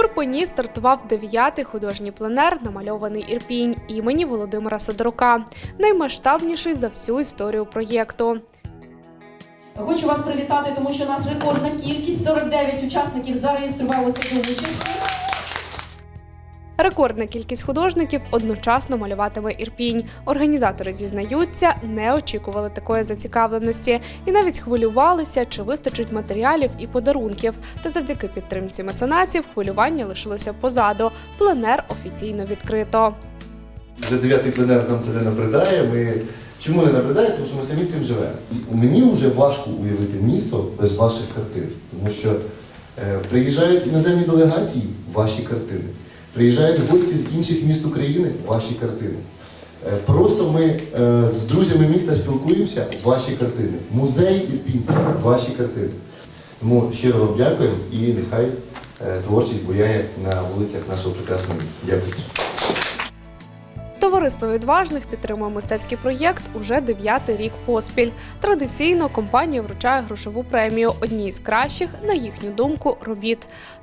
Ірпені стартував дев'ятий художній пленер, намальований Ірпінь імені Володимира Сидорука, наймасштабніший за всю історію проєкту. Хочу вас привітати, тому що у нас рекордна кількість 49 учасників зареєструвалося до участі. Рекордна кількість художників одночасно малюватиме Ірпінь. Організатори зізнаються, не очікували такої зацікавленості і навіть хвилювалися, чи вистачить матеріалів і подарунків. Та завдяки підтримці меценатів хвилювання лишилося позаду. Пленер офіційно відкрито. Вже дев'ятий пленер нам це не набридає. Ми чому не набридає? Тому що ми самі цим живемо. І мені вже важко уявити місто без ваших картин, тому що е, приїжджають іноземні делегації ваші картини, приїжджають гості з інших міст України ваші картини. Е, Просто ми е, з друзями міста спілкуємося, ваші картини. Музей Ірпінський, ваші картини. Тому щиро вам дякуємо і нехай е, творчість буяє на вулицях нашого прекрасного міста. Дякую. Товариство відважних підтримує мистецький проєкт уже дев'ятий рік поспіль. Традиційно компанія вручає грошову премію одній з кращих, на їхню думку, робіт.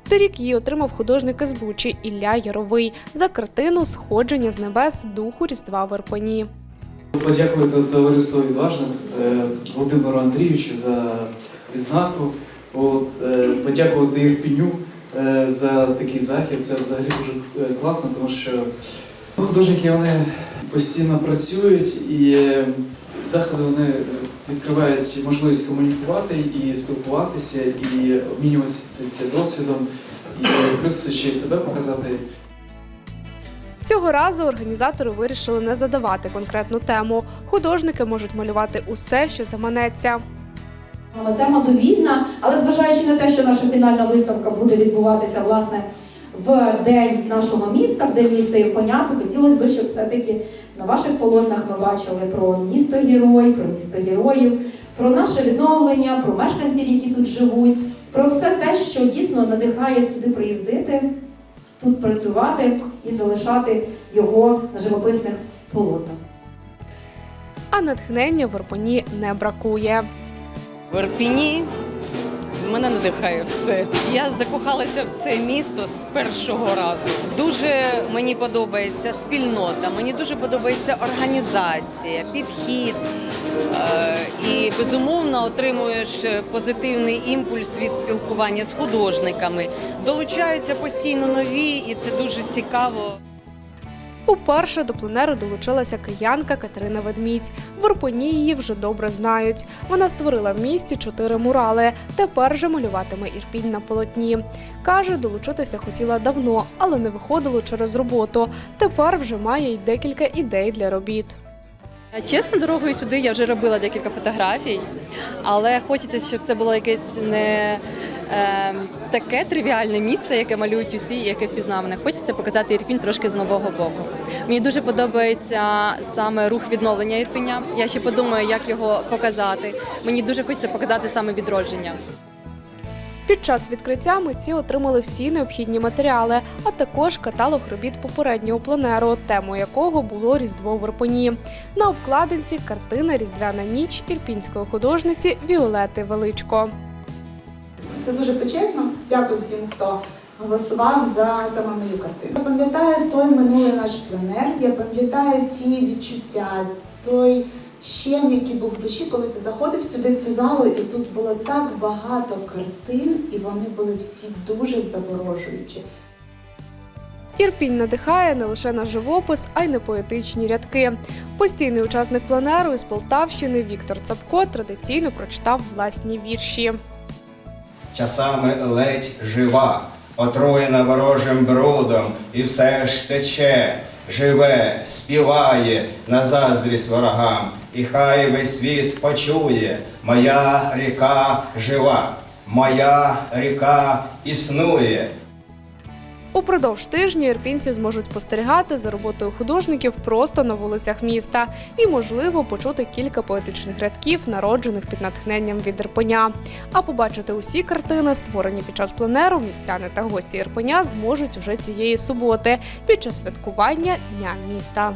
Торік її отримав художник із Бучі Ілля Яровий за картину Сходження з небес духу Різдва в Ірпені. Подякувати товариству відважних е, Володимиру Андрійовичу за відзнаку. От, е, подякувати Ірпіню е, за такий захід. Це взагалі дуже класно, тому що художники вони постійно працюють і е, заходи вони відкривають можливість комунікувати і спілкуватися, і обмінюватися досвідом, і плюс ще й себе показати. Цього разу організатори вирішили не задавати конкретну тему. Художники можуть малювати усе, що заманеться. Але Тема довільна, але зважаючи на те, що наша фінальна виставка буде відбуватися власне в день нашого міста, в день міста Ірпеня, то хотілося б, щоб все-таки на ваших полотнах ми бачили про місто герой, про місто героїв, про наше відновлення, про мешканців, які тут живуть, про все те, що дійсно надихає сюди приїздити, тут працювати і залишати його на живописних полотнах. А натхнення в Ірпені не бракує. В Ірпіні мене надихає все. Я закохалася в це місто з першого разу. Дуже мені подобається спільнота, мені дуже подобається організація, підхід. Е, І безумовно отримуєш позитивний імпульс від спілкування з художниками. Долучаються постійно нові, і це дуже цікаво. Уперше до пленеру долучилася киянка Катерина Ведмідь. В Ірпені її вже добре знають. Вона створила в місті чотири мурали. Тепер же малюватиме Ірпінь на полотні. Каже, долучитися хотіла давно, але не виходило через роботу. Тепер вже має й декілька ідей для робіт. Чесно, дорогою сюди я вже робила декілька фотографій, але хочеться, щоб це було якесь не е, таке тривіальне місце, яке малюють усі, яке впізнаване. Хочеться показати Ірпінь трошки з нового боку. Мені дуже подобається саме рух відновлення Ірпеня. Я ще подумаю, як його показати. Мені дуже хочеться показати саме відродження. Під час відкриття митці отримали всі необхідні матеріали, а також каталог робіт попереднього пленеру, темою якого було Різдво в Ірпені. На обкладинці картина Різдвяна ніч ірпінської художниці Віолети Величко. Це дуже почесно. Дякую всім, хто голосував за саме мою картину. Я пам'ятаю той минулий наш пленер, я пам'ятаю ті відчуття, той щем, який був в душі, коли ти заходив сюди в цю залу, і тут було так багато картин, і вони були всі дуже заворожуючі. Ірпінь надихає не лише на живопис, а й на поетичні рядки. Постійний учасник пленеру із Полтавщини Віктор Цапко традиційно прочитав власні вірші. Часами ледь жива, отруєна ворожим брудом, і все ж тече, живе, співає на заздрість ворогам, і хай весь світ почує, моя ріка жива, моя ріка існує. Упродовж тижня ірпінці зможуть спостерігати за роботою художників просто на вулицях міста і, можливо, почути кілька поетичних рядків, народжених під натхненням від Ірпеня. А побачити усі картини, створені під час пленеру, містяни та гості Ірпеня зможуть уже цієї суботи під час святкування Дня міста.